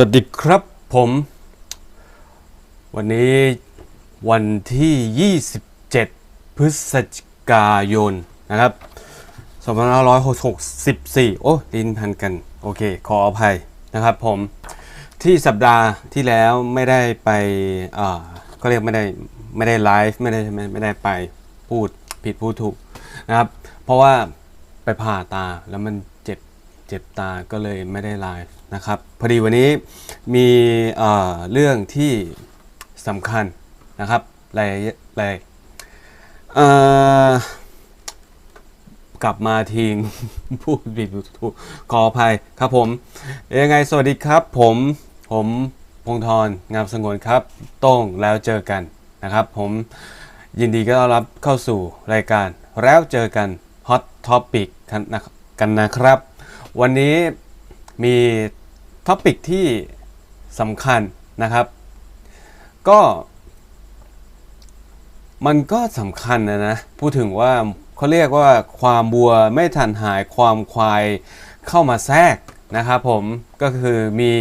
สวัสดีครับผม วันนี้วันที่ 27 พฤศจิกายนนะครับ2564 โอ้ดินพันกัน โอเค ขออภัยนะครับผมที่สัปดาห์ที่แล้วไม่ได้ไปอ่าก็เรียกไม่ได้ ไม่ได้ไลฟ์ไม่ได้ไม่ไม่ได้ไปพูดผิดพูดถูกนะครับ เพราะว่าไปผ่าตาแล้วมันเจ็บเจ็บตาก็เลยไม่ได้ไลฟ์ นะครับพอดีวันนี้มีเรื่องที่สำคัญนะครับอะไรอะไรกลับมาทีงพูดผิดพูดถูกขออภัยครับผม ยังไงสวัสดีครับผมผมพงธรงามสงวนครับโต้งแล้วเจอกันนะครับ ผมยินดีก็ต้อนรับเข้าสู่รายการแล้วเจอกัน Hot Topic กันนะกันนะครับ วันนี้มี ท็อปิกที่สำคัญนะครับ ก็มันก็สำคัญนะนะ พูดถึงว่าเขาเรียกว่าความบัวไม่ทันหายความควายเข้ามาแทรกนะครับผมก็คือมี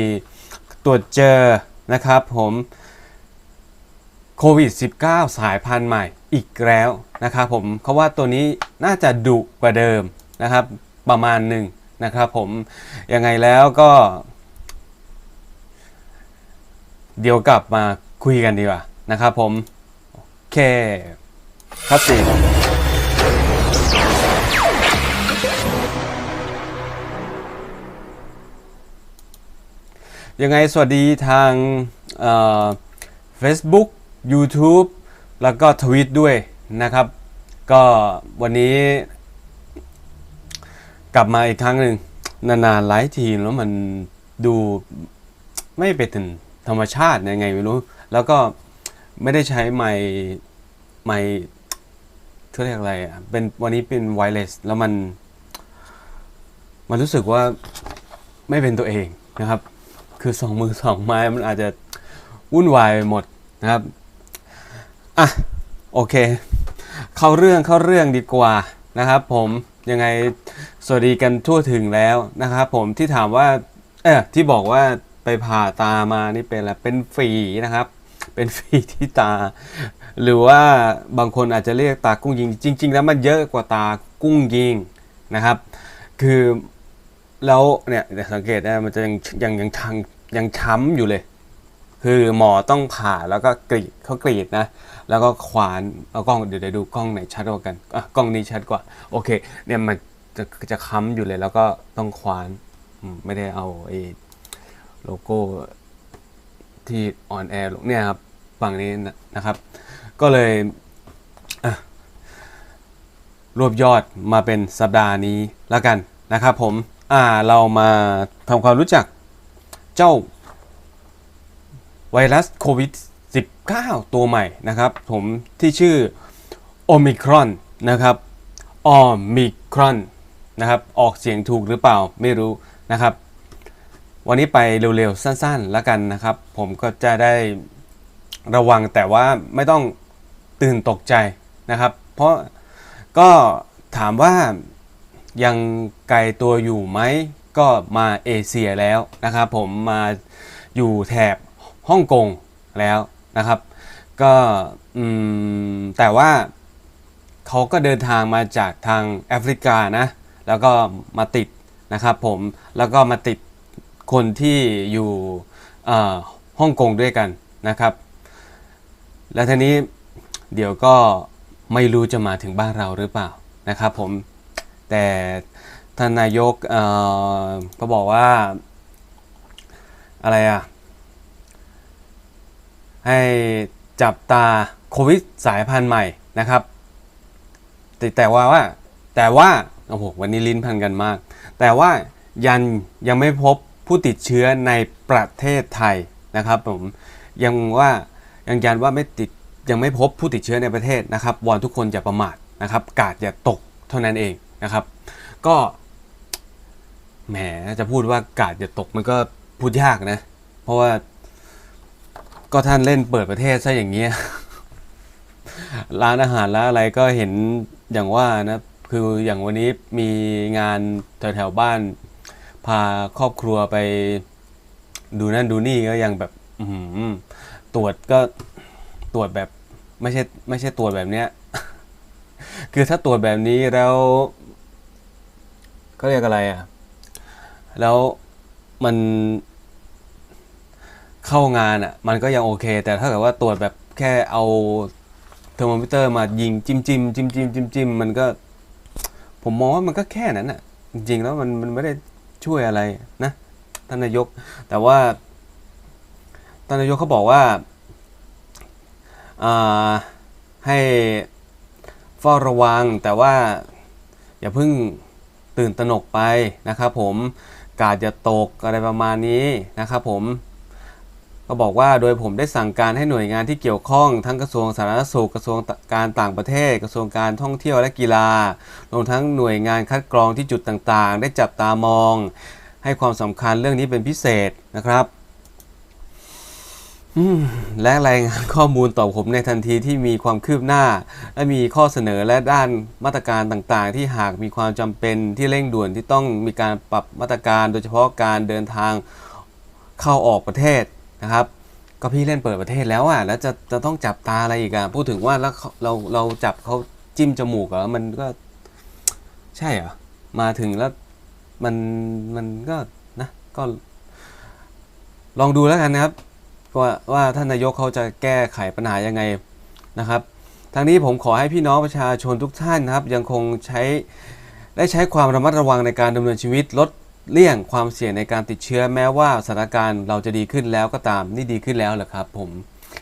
ตรวจเจอนะครับผมโควิด -19 สายพันธุ์ใหม่อีกแล้วนะครับผมเขาว่าตัวนี้น่าจะดุกว่าเดิมนะครับประมาณหนึ่งนะครับผมยังไงแล้วก็ เดี๋ยวกลับมาคุยกันดีกว่านะครับผม โอเคครับสิยังไงสวัสดีทางเอ่อ Facebook YouTube แล้วก็ทวิตด้วยนะครับ ก็วันนี้ กลับมาอีกครั้งหนึ่งนานๆไลฟ์ทีแล้วมันดูไม่เป็น ธรรมชาติยังไงไม่รู้ แล้วก็ไม่ได้ใช้ไมค์ไมค์เขาเรียกอะไรอะเป็นวันนี้เป็นไวเลสแล้วมัน มันรู้สึกว่าไม่เป็นตัวเองนะครับ คือสองมือสองไม้มันอาจจะวุ่นวายไปหมดนะครับอะโอเค เข้าเรื่องเข้าเรื่องดีกว่านะครับ ผมยังไงสวัสดีกันทั่วถึงแล้วนะครับ ผมที่ถามว่าเออที่บอกว่า ไปผ่าตามานี่เป็นอะไรเป็นฝีนะครับ เป็นฝีที่ตา หรือว่าบางคนอาจจะเรียกตากุ้งยิง จริง ๆ แล้วมันเยอะกว่าตากุ้งยิงนะครับ คือแล้วเนี่ยสังเกตนะมันจะยังยังยังชังยังช้ำอยู่เลย คือหมอต้องผ่าแล้วก็กรีดเขากรีดนะ แล้วก็ขวานเอากล้องเดี๋ยวเดี๋ยวดูกล้องไหนชัดกว่ากันอะกล้องนี้ชัดกว่า โอเค เนี่ยมันจะจะค้ำอยู่เลย แล้วก็ต้องขวานไม่ได้เอาไอ้ โลโก้ที่ออนแอร์ลงเนี่ยครับฝั่งนี้นะครับ ก็เลยรวบยอดมาเป็นสัปดาห์นี้แล้วกันนะครับผมอ่าเรามาทำความรู้จักเจ้าไวรัสโควิด -19 ตัวใหม่นะครับ ผมที่ชื่อโอมิครอนนะครับออมิครอนนะครับ ออกเสียงถูกหรือเปล่าไม่รู้นะครับ วันนี้ไปเร็วๆ สั้นๆ แล้วกันนะครับ ผมก็จะได้ระวังแต่ว่าไม่ต้องตื่นตกใจนะครับ เพราะก็ถามว่ายังไกลตัวอยู่ไหม ก็มาเอเชียแล้วนะครับผมมาอยู่แถบฮ่องกงแล้วนะครับ ก็แต่ว่าเขาก็เดินทางมาจากทางแอฟริกานะ แล้วก็มาติดนะครับผมแล้วก็มาติด คนที่อยู่ฮ่องกงด้วยกันนะครับ แล้วทีนี้เดี๋ยวก็ไม่รู้จะมาถึงบ้านเราหรือเปล่านะครับผมแต่ท่านนายกเอ่อก็บอกว่าอะไรอะให้จับตาโควิดสายพันธุ์ใหม่นะครับ แต่แต่ว่าว่าแต่ว่าโอ้โหวันนี้ลิ้นพันกันมาก แต่ว่ายันยังไม่พบ ผู้ติดเชื้อในประเทศไทยนะครับผมยังว่ายังยันว่าไม่ติดยังไม่พบผู้ติดเชื้อในประเทศนะครับวอนทุกคนอย่าประมาทนะครับ กาดอย่าตกเท่านั้นเองนะครับ ก็แหมจะพูดว่ากาดอย่าตกมันก็พูดยากนะ เพราะว่าก็ท่านเล่นเปิดประเทศซะอย่างเงี้ยร้านอาหารร้านอะไรก็เห็นอย่างว่านะคืออย่างวันนี้มีงานแถวๆบ้าน พาครอบครัวไป ดูนั่นดูนี่ก็ยังแบบอือหือตรวจก็ตรวจแบบไม่ใช่ไม่ใช่ตรวจแบบเนี้ย คือถ้าตรวจแบบนี้แล้วก็เรียกอะไรอะ แล้วมันเข้างานอะ มันก็ยังโอเค แต่ถ้าเกิดว่าตรวจแบบแค่เอาเทอร์โมมิเตอร์มายิงจิ้มจิ้มจิ้มจิ้มจิ้มจิ้มมันก็ ผมมองว่ามันก็แค่นั้นอะ จริงๆแล้วมันมันไม่ได้ ช่วยอะไรนะท่านนายก แต่ว่าท่านนายกเขาบอกว่าให้เฝ้าระวังแต่ว่าอย่าเพิ่งตื่นตระหนกไปนะครับผมกาดจะตกอะไรประมาณนี้นะครับผม ก็บอกว่าโดยผมได้สั่งการให้หน่วยงานที่เกี่ยวข้องทั้งกระทรวงสาธารณสุขกระทรวงการต่างประเทศ กระทรวงการท่องเที่ยวและกีฬารวมทั้งหน่วยงานคัดกรองที่จุดต่างๆ ได้จับตามอง ให้ความสำคัญเรื่องนี้เป็นพิเศษนะครับและรายงานข้อมูลต่อผมในทันทีที่มีความคืบหน้า และมีข้อเสนอและด้านมาตรการต่างๆ ที่หากมีความจำเป็นที่เร่งด่วนที่ต้องมีการปรับมาตรการ โดยเฉพาะการเดินทางเข้าออกประเทศ นะครับ ก็พี่เล่นเปิดประเทศแล้วอะแล้วจะจะต้องจับตาอะไรอีกอะพูดถึงว่าแล้วเราเราจับเขาจิ้มจมูกเหรอมันก็ ใช่เหรอมาถึงแล้วมันมันก็นะก็ ลองดูแล้วกันนะครับว่าว่าท่านนายกเขาจะแก้ไขปัญหายังไงนะครับทางนี้ผมขอให้พี่น้องประชาชนทุกท่านนะครับ ยังคงใช้ได้ใช้ความระมัดระวังในการดำเนินชีวิตลด เลี่ยงความเสี่ยงในการติดเชื้อแม้ว่าสถานการณ์เราจะดีขึ้นแล้วก็ตามนี่ดีขึ้นแล้วเหรอครับ ผม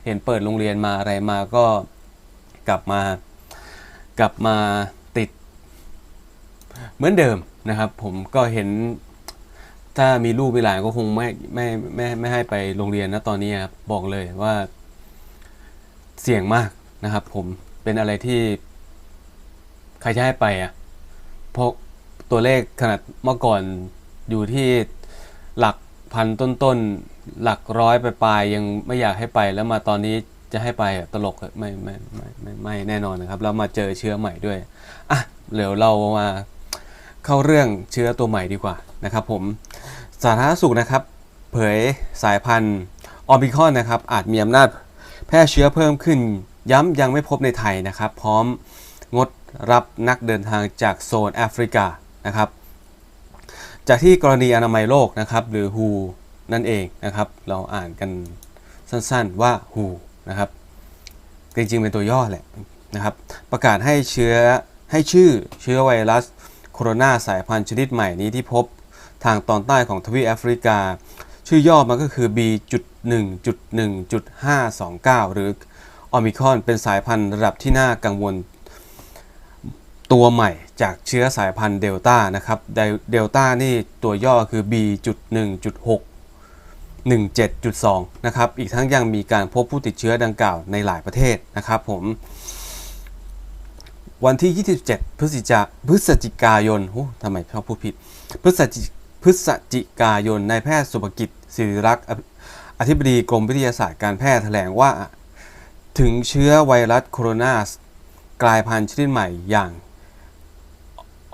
เห็นเปิดโรงเรียนมาอะไรมาก็กลับมา กลับมาติด เหมือนเดิมนะครับ ผมก็เห็นถ้ามีลูกมีหลานก็คงไม่ไม่ไม่ไม่ให้ไปโรงเรียนนะตอนนี้ครับบอกเลยว่าเสี่ยงมากนะครับ ผมเป็นอะไรที่ใครจะให้ไปอะเพราะตัวเลขขนาดเมื่อก่อน อยู่ที่หลักพันต้นๆ หลักร้อยไปปลายยังไม่อยากให้ไปแล้วมาตอนนี้จะให้ไปตลกไม่ไม่ไม่ไม่ไม่แน่นอนนะครับ แล้วมาเจอเชื้อใหม่ด้วยอะเดี๋ยวเรามาเข้าเรื่องเชื้อตัวใหม่ดีกว่านะครับ ผมสาธารณสุขนะครับ เผยสายพันธุ์ออมิคอนนะครับ อาจมีอำนาจแพร่เชื้อเพิ่มขึ้น ย้ำยังไม่พบในไทยนะครับ พร้อมงดรับนักเดินทางจากโซนแอฟริกานะครับ จากที่กรณีอนามัยโลกนะครับ หรือ WHO นั่นเองนะครับ เราอ่านกันสั้นๆว่า WHO นะครับ จริงๆ เป็นตัวย่อแหละนะครับ ประกาศให้เชื้อให้ชื่อเชื้อไวรัสโคโรนาสายพันธุ์ชนิดใหม่นี้ที่พบทางตอนใต้ของทวีปแอฟริกา ชื่อย่อมันก็คือ B.1.1.529 หรือโอมิคอนเป็นสายพันธุ์ระดับที่น่ากังวล ตัวใหม่จากเชื้อสายพันธุ์เดลต้านะครับ เดลต้านี่ตัวย่อคือ B.1.6 17.2 นะครับ อีกทั้งยังมีการพบผู้ติดเชื้อดังกล่าวในหลายประเทศนะครับผม วันที่ 27 พฤศจิกาพฤศจิกายนโอ้ทำไมชอบพูดผิด พฤศจิพฤศจิกายนนายแพทย์สุภกิจศิริรักษ์ออธิบดีกรมวิทยาศาสตร์การแพทย์แถลงว่า ถึงเชื้อไวรัสโคโรนากลายพันธุ์ชนิดใหม่อย่าง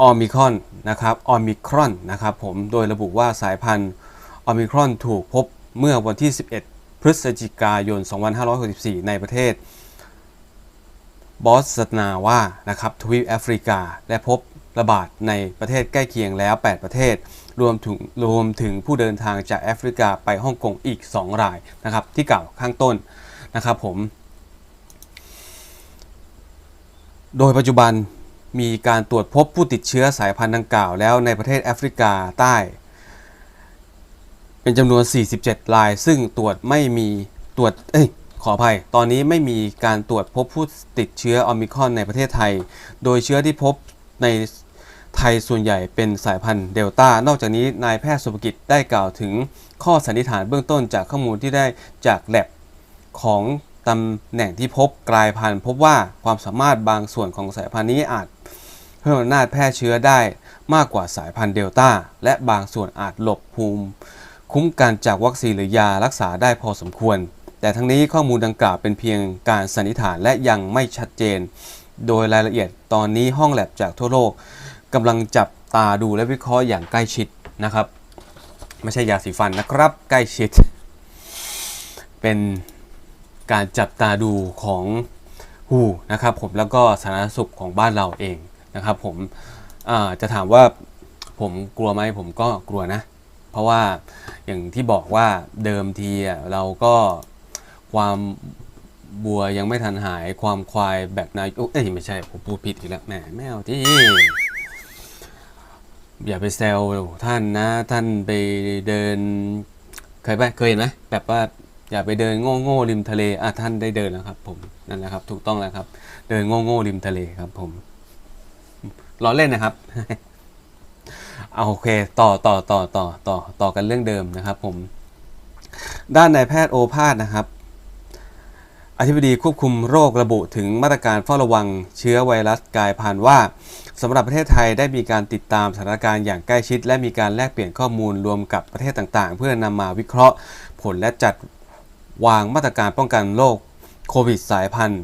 ออมิครอนนะครับออมิครอนนะครับผมโดยระบุว่าสายพันธุ์ออมิครอนถูกพบเมื่อวันที่ 11 พฤศจิกายน 2564 ในประเทศบอสนาว่านะครับทวีปแอฟริกา และพบระบาดในประเทศใกล้เคียงแล้ว 8 ประเทศ รวมถึงรวมถึงผู้เดินทางจากแอฟริกาไปฮ่องกงอีก 2 รายนะครับที่กล่าวข้างต้นนะครับผม โดยปัจจุบัน มีการตรวจพบผู้ติดเชื้อสายพันธุ์ดังกล่าวแล้วในประเทศแอฟริกาใต้ เป็นจำนวน 47 ราย ซึ่งตรวจไม่มีตรวจเอ้ยขออภัย ตอนนี้ไม่มีการตรวจพบผู้ติดเชื้อโอมิครอนในประเทศไทย โดยเชื้อที่พบในไทยส่วนใหญ่เป็นสายพันธุ์เดลต้า นอกจากนี้นายแพทย์สุภกิจได้กล่าวถึงข้อสันนิษฐานเบื้องต้นจากข้อมูลที่ได้จากแลบของตำแหน่งที่พบกลายพันธุ์พบว่าความสามารถบางส่วนของสายพันธุ์นี้อาจ เพิ่มอำนาจแพร่เชื้อได้มากกว่าสายพันธุ์เดลต้า และบางส่วนอาจหลบภูมิ คุ้มกันจากวัคซีนหรือยารักษาได้พอสมควร แต่ทั้งนี้ข้อมูลดังกล่าวเป็นเพียงการสันนิษฐานและยังไม่ชัดเจน โดยรายละเอียดตอนนี้ห้องแลบจากทั่วโลกกำลังจับตาดูและวิเคราะห์อย่างใกล้ชิดนะครับ ไม่ใช่ยาสีฟันนะครับ ใกล้ชิด เป็นการจับตาดูของหูนะครับผมแล้วก็สาธารณสุขของบ้านเราเอง นะครับผมจะถามว่าผมกลัวไหมผมก็กลัวนะ เพราะว่าอย่างที่บอกว่าเดิมทีเราก็ความบัวยังไม่ทันหายความควายแบบนายเอ้ยไม่ใช่ผมพูดผิดอีกแล้วแหมไม่เอาที่อย่าไปแซวท่านนะ ท่านไปเดิน เคยไปเคยเห็นไหมแบบว่าอย่าไปเดินโง่โง่ริมทะเลอะท่านได้เดินแล้วครับ ผมนั่นแหละครับ ถูกต้องแล้วครับ เดินโง่โง่ริมทะเลครับ ผม ล้อเล่นนะครับเอาโอเคต่อต่อต่อต่อต่อต่อกันเรื่องเดิมนะครับผม ด้านนายแพทย์โอภาสนะครับ อธิบดีควบคุมโรคระบุถึงมาตรการเฝ้าระวังเชื้อไวรัสกลายพันธุ์ว่าสำหรับประเทศไทยได้มีการติดตามสถานการณ์อย่างใกล้ชิด และมีการแลกเปลี่ยนข้อมูลรวมกับประเทศต่างๆ เพื่อนำมาวิเคราะห์ผลและจัดวางมาตรการป้องกันโรคโควิดสายพันธุ์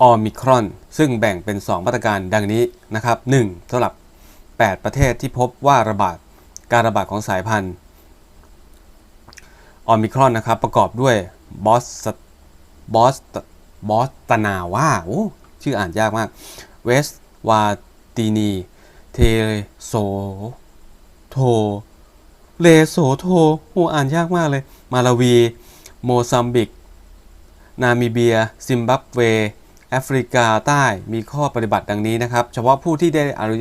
ออมิครอน ซึ่งแบ่งเป็น 2 มาตรการดังนี้นะครับ 1. สำหรับ 8 ประเทศที่พบว่าระบาดการระบาดของสายพันธุ์ออมิครอนนะครับ ประกอบด้วยบอสบอสบอสตนาว่าโอ้ชื่ออ่านยากมากเวสวาตินีเทโซโทเลโซโทโอ้อ่านยากมากเลย มาลาวี โมซัมบิก นามิเบีย ซิมบับเว แอฟริกาใต้มีข้อปฏิบัติดังนี้นะครับ เฉพาะผู้ที่ได้อนุ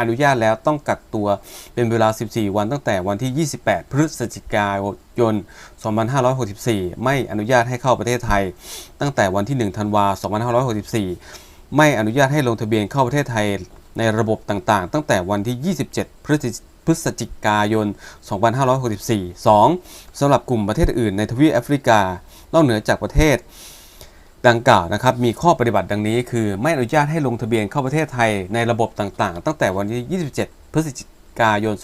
อนุญาตแล้วต้องกักตัวเป็นเวลา 14 วันตั้งแต่วันที่ 28 พฤศจิกายน 2564 ไม่อนุญาตให้เข้าประเทศไทย ตั้งแต่วันที่ 1 ธันวาคม 2564 ไม่อนุญาตให้ลงทะเบียนเข้าประเทศไทยในระบบต่างๆ ตั้งแต่วันที่ 27 พฤศจิพฤศจิกายน 2564 2. สำหรับกลุ่มประเทศอื่นในทวีปแอฟริกา นอกเหนือจากประเทศ ดังกล่าวนะครับมีข้อปฏิบัติดังนี้ คือไม่อนุญาตให้ลงทะเบียนเข้าประเทศไทยในระบบต่างๆ ตั้งแต่วันที่ 27 พฤศจิกายน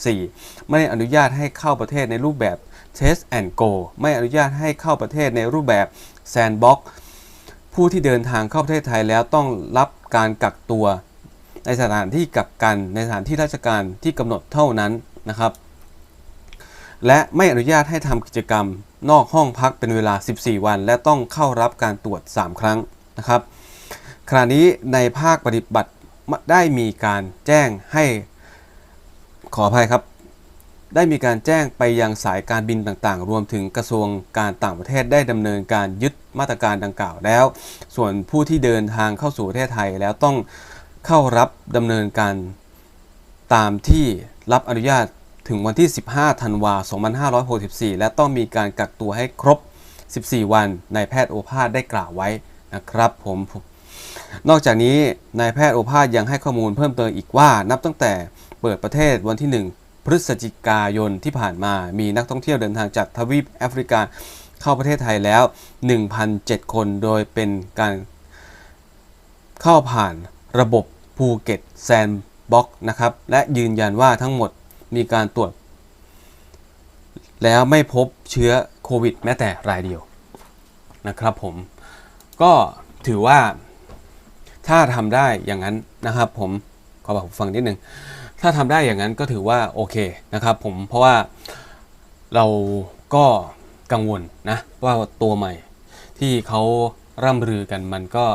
2564 ไม่อนุญาตให้เข้าประเทศในรูปแบบ Test and Go ไม่อนุญาตให้เข้าประเทศในรูปแบบ Sandbox ผู้ที่เดินทางเข้าประเทศไทยแล้วต้องรับการกักตัว ในสถานที่กักกันในสถานที่ราชการที่กำหนดเท่านั้นนะครับ และไม่อนุญาตให้ทำกิจกรรม นอกห้องพักเป็นเวลา 14 วัน และต้องเข้ารับการตรวจ 3 ครั้งนะครับขณะนี้ในภาคปฏิบัติได้มีการแจ้งให้ขออภัยครับ ได้มีการแจ้งไปยังสายการบินต่างๆ รวมถึงกระทรวงการต่างประเทศได้ดำเนินการยึดมาตรการดังกล่าวแล้ว ส่วนผู้ที่เดินทางเข้าสู่ประเทศไทยแล้วต้องเข้ารับดำเนินการตามที่รับอนุญาต ถึงวันที่ 15 ธันวาคม 2564 และต้องมีการกักตัวให้ครบ 14 วันนายแพทย์โอภาสได้กล่าวไว้นะครับผมนอกจากนี้นายแพทย์โอภาสยังให้ข้อมูลเพิ่มเติมอีกว่านับตั้งแต่เปิดประเทศวันที่ 1 พฤศจิกายนที่ผ่านมา มีนักท่องเที่ยวเดินทางจากทวีปแอฟริกาเข้าประเทศไทยแล้ว 1,007 คนโดยเป็นการเข้าผ่านระบบภูเก็ตแซนบ็อกนะครับ และยืนยันว่าทั้งหมด มีการตรวจ แล้วไม่พบเชื้อโควิดแม้แต่รายเดียวนะครับผมก็ถือว่าถ้าทำได้อย่างนั้นนะครับผมขอบอกฟังนิดนึงถ้าทำได้อย่างนั้นก็ถือว่าโอเคนะครับผมเพราะว่าเราก็กังวลนะว่าตัวใหม่ที่เขาร่ำลือกันมันก็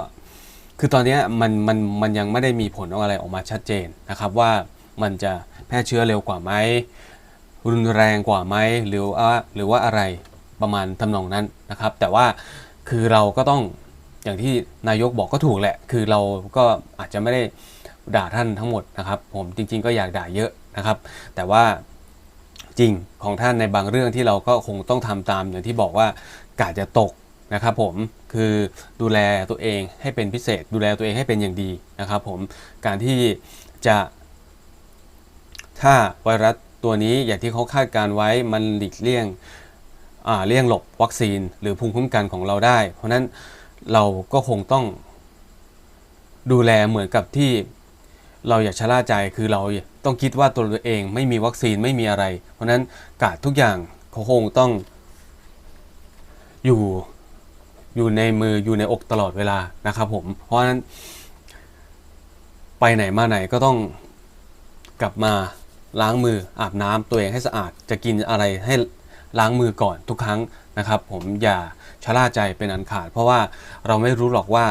คือตอนนี้มันมันมันยังไม่ได้มีผลอะไรออกมาชัดเจนนะครับว่ามันจะ ร่เชื้อเร็วกว่าไหมรุนแรงกว่าไหมหรือว่าหรือว่าอะไรประมาณทำนองนั้นนะครับ แต่ว่าคือเราก็ต้องอย่างที่นายกบอกก็ถูกแหละ คือเราก็อาจจะไม่ได้ด่าท่านทั้งหมดนะครับ ผมจริง ๆ ก็อยากด่าเยอะนะครับ แต่ว่าจริงของท่านในบางเรื่องที่เราก็คงต้องทำตามอย่างที่บอกว่ากาจะตกนะครับผมคือดูแลตัวเองให้เป็นพิเศษ ดูแลตัวเองให้เป็นอย่างดีนะครับผมการที่จะ ถ้าไวรัสตัวนี้อย่างที่เขาคาดการไว้มันหลีกเลี่ยงเลี่ยงหลบวัคซีนหรือภูมิคุ้มกันของเราได้ เพราะนั้นเราก็คงต้องดูแลเหมือนกับที่เราอยากชะล่าใจคือเราต้องคิดว่าตัวเองไม่มีวัคซีนไม่มีอะไร เพราะนั้นกาดทุกอย่างเขาคงต้อง อยู่อยู่ในมืออยู่ในอกตลอดเวลานะครับผม เพราะนั้น ไปไหนมาไหนก็ต้องกลับมา ล้างมืออาบน้ำตัวเองให้สะอาด จะกินอะไรให้ล้างมือก่อนทุกครั้งนะครับ ผมอย่าชะล่าใจเป็นอันขาด เพราะว่าเราไม่รู้หรอกว่า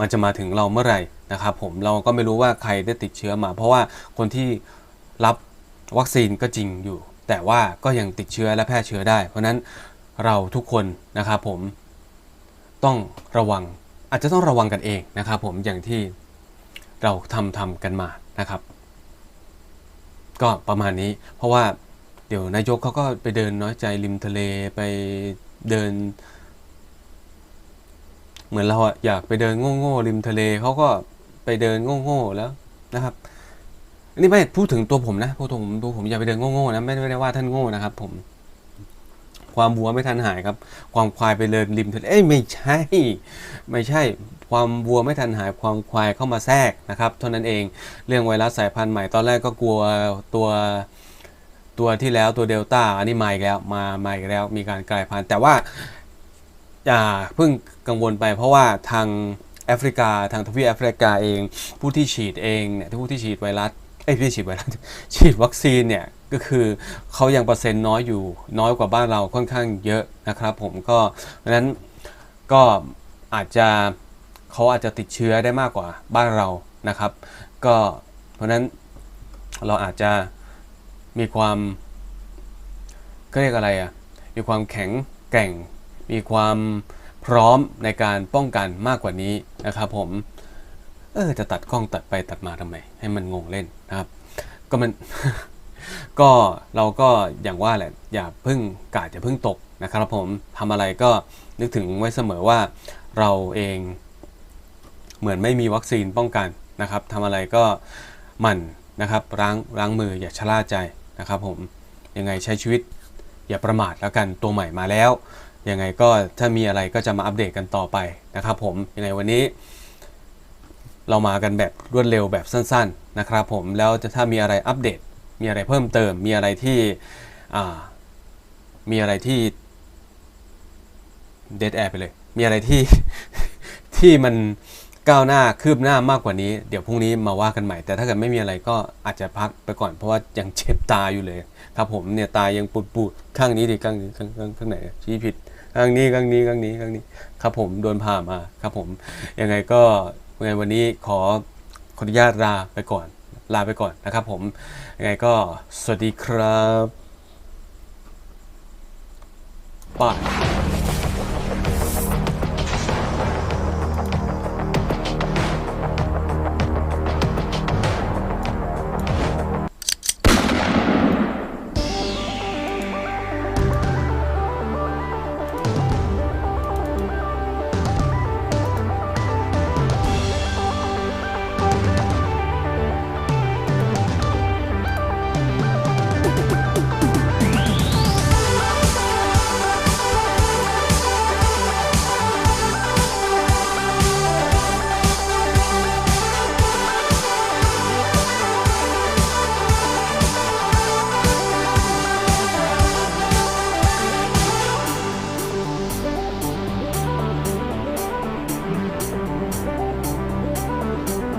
มันจะมาถึงเราเมื่อไหร่นะครับ ผมเราก็ไม่รู้ว่าใครได้ติดเชื้อมา เพราะว่าคนที่รับวัคซีนก็จริงอยู่ แต่ว่าก็ยังติดเชื้อและแพร่เชื้อได้ เพราะนั้นเราทุกคนนะครับผมต้องระวังอาจจะต้องระวังกันเองนะครับ ผมอย่างที่เราทำทำกันมานะครับ ก็ประมาณนี้ เพราะว่าเดี๋ยวนายกเขาก็ไปเดินน้อยใจริมทะเลไปเดิน เหมือนเราอะอยากไปเดินโง่ๆริมทะเลเขาก็ไปเดินโง่ๆแล้วนะครับอันนี่ไม่พูดถึงตัวผมนะพูดถึงตัวผมอย่าไปเดินโง่ๆนะไม่ได้ว่าท่านโง่นะครับ ผม ความวัวไม่ทันหายครับ ความควายไปเดินริมทะเลเอ้ยไม่ใช่ ไม่ใช่ความวัวไม่ทันหายความควายเข้ามาแทรกนะครับเท่านั้นเองเรื่องไวรัสสายพันธุ์ใหม่ตอนแรกก็กลัวตัวตัวที่แล้วตัวเดลต้าอันนี้มาอีกแล้วมามาอีกแล้วมีการกลายพันธุ์แต่ว่าอย่าเพิ่งกังวลไปเพราะว่าทางแอฟริกาทางทวีปแอฟริกาเอง ผู้ที่ฉีดเองเนี่ยผู้ที่ฉีดไวรัส อ้ไม่ใช่ฉีดไวรัสฉีดวัคซีนเนี่ยก็คือเขายังเปอร์เซ็นต์น้อยอยู่ น้อยกว่าบ้านเราค่อนข้างเยอะนะครับ ผมก็เพราะนั้นก็อาจจะเขาอาจจะติดเชื้อได้มากกว่าบ้านเรานะครับ ก็เพราะนั้นเราอาจจะมีความก็เรียกอะไรอะมีความแข็งแกร่ง มีความพร้อมในการป้องกันมากกว่านี้นะครับผม เออจะตัดกล้องตัดไปตัดมาทำไม ให้มันงงเล่น นะครับก็มัน ก็เราก็อย่างว่าแหละอย่าเพึ่งกาดอย่าเพึ่งตกนะครับผมทำอะไรก็นึกถึงไว้เสมอว่าเราเองเหมือนไม่มีวัคซีนป้องกันนะครับทำอะไรก็หมั่นนะครับล้างล้างมืออย่าชะล่าใจนะครับผมยังไงใช้ชีวิตอย่าประมาทแล้วกันตัวใหม่มาแล้วยังไงก็ถ้ามีอะไรก็จะมาอัปเดตกันต่อไปนะครับผมยังไงวันนี้ เรามากันแบบรวดเร็วแบบสั้น ๆ นะครับผมแล้วจะถ้ามีอะไรอัปเดต มีอะไรเพิ่มเติม มีอะไรที่มีอะไรที่เดดแอร์ไปเลย มีอะไรที่ที่มันก้าวหน้าคืบหน้ามากกว่านี้ เดี๋ยวพรุ่งนี้มาว่ากันใหม่ แต่ถ้าเกิดไม่มีอะไรก็อาจจะพักไปก่อน เพราะว่ายังเจ็บตาอยู่เลย ครับผมเนี่ยตายังปูดปูดๆข้างนี้ดิข้างนี้ข้างข้างข้างไหนชี้ผิดข้างนี้ข้างนี้ข้างนี้ข้างนี้ ครับผมโดนผ่ามาครับผมยังไงก็ยังไงวันนี้ขอ ขออนุญาตลาไปก่อน ลาไปก่อนนะครับผม ยังไงก็สวัสดีครับบาย